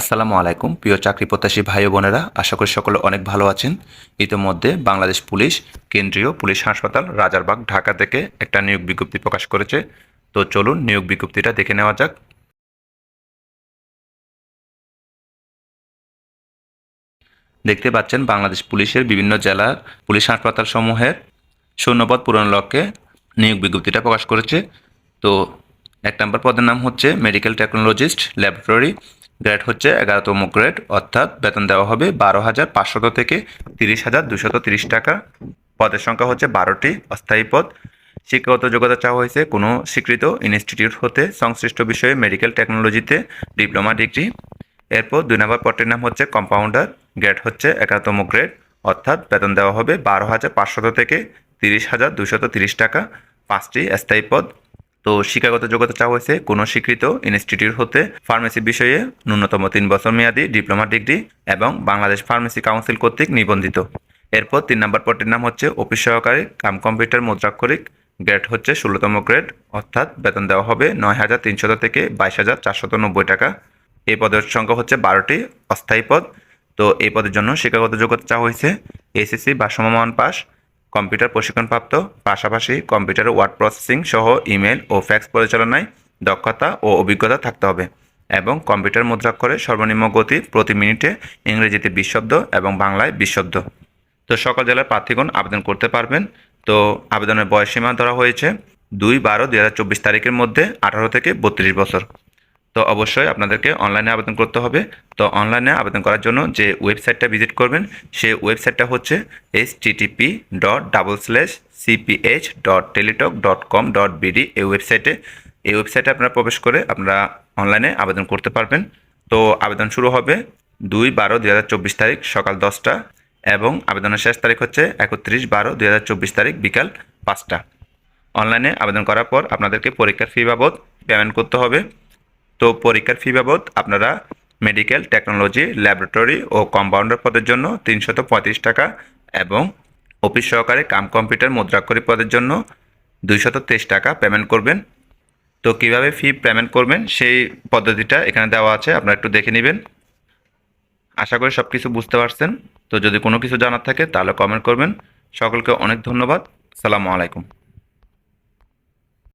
আসসালামু আলাইকুম, প্রিয় চাকরি প্রত্যাশী ভাই বোনেরা। আশা করি সকলে অনেক ভালো আছেন। ইতিমধ্যে বাংলাদেশ পুলিশ, কেন্দ্রীয় পুলিশ হাসপাতাল, রাজারবাগ, ঢাকা থেকে একটা নিয়োগ বিজ্ঞপ্তি প্রকাশ করেছে। তো চলুন নিয়োগ বিজ্ঞপ্তিটা দেখে নেওয়া যাক। দেখতে পাচ্ছেন, বাংলাদেশ পুলিশের বিভিন্ন জেলার পুলিশ হাসপাতাল সমূহের শূন্যপদ পূরণ লক্ষ্যে নিয়োগ বিজ্ঞপ্তিটা প্রকাশ করেছে। তো এক নম্বর পদের নাম হচ্ছে মেডিকেল টেকনোলজিস্ট ল্যাবরেটরি। গ্রেড হচ্ছে এগারোতম গ্রেড অর্থাৎ বেতন দেওয়া হবে বারো হাজার পাঁচশত থেকে তিরিশ হাজার দুশত তিরিশ টাকা। পদের সংখ্যা হচ্ছে বারোটি, অস্থায়ী পদ। শিক্ষাগত যোগ্যতা চাওয়া হয়েছে কোনো স্বীকৃত ইনস্টিটিউট হতে, সংশ্লিষ্ট বিষয়ে মেডিকেল টেকনোলজিতে ডিপ্লোমা ডিগ্রি এরপর দুই নম্বর পদটির নাম হচ্ছে কম্পাউন্ডার গ্রেড হচ্ছে এগারোতম গ্রেড অর্থাৎ বেতন দেওয়া হবে বারো হাজার পাঁচশত থেকে তিরিশ হাজার দুশত তিরিশ টাকা। পাঁচটি স্থায়ী পদ। তো শিক্ষাগত যোগ্যতা চাওয়া হয়েছে কোনো স্বীকৃত ইনস্টিটিউট হতে ফার্মেসি বিষয়ে ন্যূনতম তিন বছর মেয়াদি ডিপ্লোমা ডিগ্রি এবং বাংলাদেশ ফার্মেসি কাউন্সিল কর্তৃক নিবন্ধিত। এরপর তিন নম্বর পদটির নাম হচ্ছে অফিস সহকারী কাম কম্পিউটার মুদ্রাক্ষরিক। গ্রেড হচ্ছে ষোলোতম গ্রেড, অর্থাৎ বেতন দেওয়া হবে নয় হাজার তিনশত থেকে বাইশ হাজার চারশত নব্বই টাকা। এই পদের সংখ্যা হচ্ছে বারোটি অস্থায়ী পদ। তো এই পদের জন্য শিক্ষাগত যোগ্যতা চাওয়া হয়েছে, এসএসসি বা সমমান পাস কম্পিউটার প্রশিক্ষণপ্রাপ্ত, পাশাপাশি কম্পিউটার ওয়ার্ড প্রসেসিং সহ ইমেল ও ফ্যাক্স পরিচালনায় দক্ষতা ও অভিজ্ঞতা থাকতে হবে এবং কম্পিউটার মুদ্রাক্ষরে সর্বনিম্ন গতি প্রতি মিনিটে ইংরেজিতে বিশ শব্দ এবং বাংলায় বিশ শব্দ তো সকল জেলার প্রার্থীগণ আবেদন করতে পারবেন। তো আবেদনের বয়সীমা ধরা হয়েছে দুই বারো দু তারিখের মধ্যে আঠারো থেকে বত্রিশ বছর। তো অবশ্যই আপনাদেরকে অনলাইনে আবেদন করতে হবে। তো অনলাইনে আবেদন করার জন্য যে ওয়েবসাইটটা ভিজিট করবেন, সেই ওয়েবসাইটটা হচ্ছে HTTP dot double slash CPH dot Teletalk dot com dot BD এই ওয়েবসাইটে এই ওয়েবসাইটে আপনারা প্রবেশ করে আপনারা অনলাইনে আবেদন করতে পারবেন। তো আবেদন শুরু হবে দুই বারো দুই হাজার চব্বিশ তারিখ সকাল দশটা এবং আবেদনের শেষ তারিখ হচ্ছে একত্রিশ বারো দুই হাজার চব্বিশ তারিখ বিকাল পাঁচটা। অনলাইনে আবেদন করার পর আপনাদেরকে পরীক্ষার ফি বাবদ পেমেন্ট করতে হবে। তো পরীক্ষার ফি বাবদ আপনারা মেডিকেল টেকনোলজি ল্যাবরেটরি ও কম্পাউন্ডার পদের জন্য তিনশত পঁয়ত্রিশ টাকা এবং অফিস সহকারে কাম কম্পিউটার মুদ্রাক্ষরী পদের জন্য দুইশত তেইশ টাকা পেমেন্ট করবেন। তো কীভাবে ফি পেমেন্ট করবেন সেই পদ্ধতিটা এখানে দেওয়া আছে, আপনারা একটু দেখে নেবেন। আশা করি সব কিছু বুঝতে পারছেন। তো যদি কোনো কিছু জানার থাকে তাহলে কমেন্ট করবেন। সকলকে অনেক ধন্যবাদ। সালামু আলাইকুম।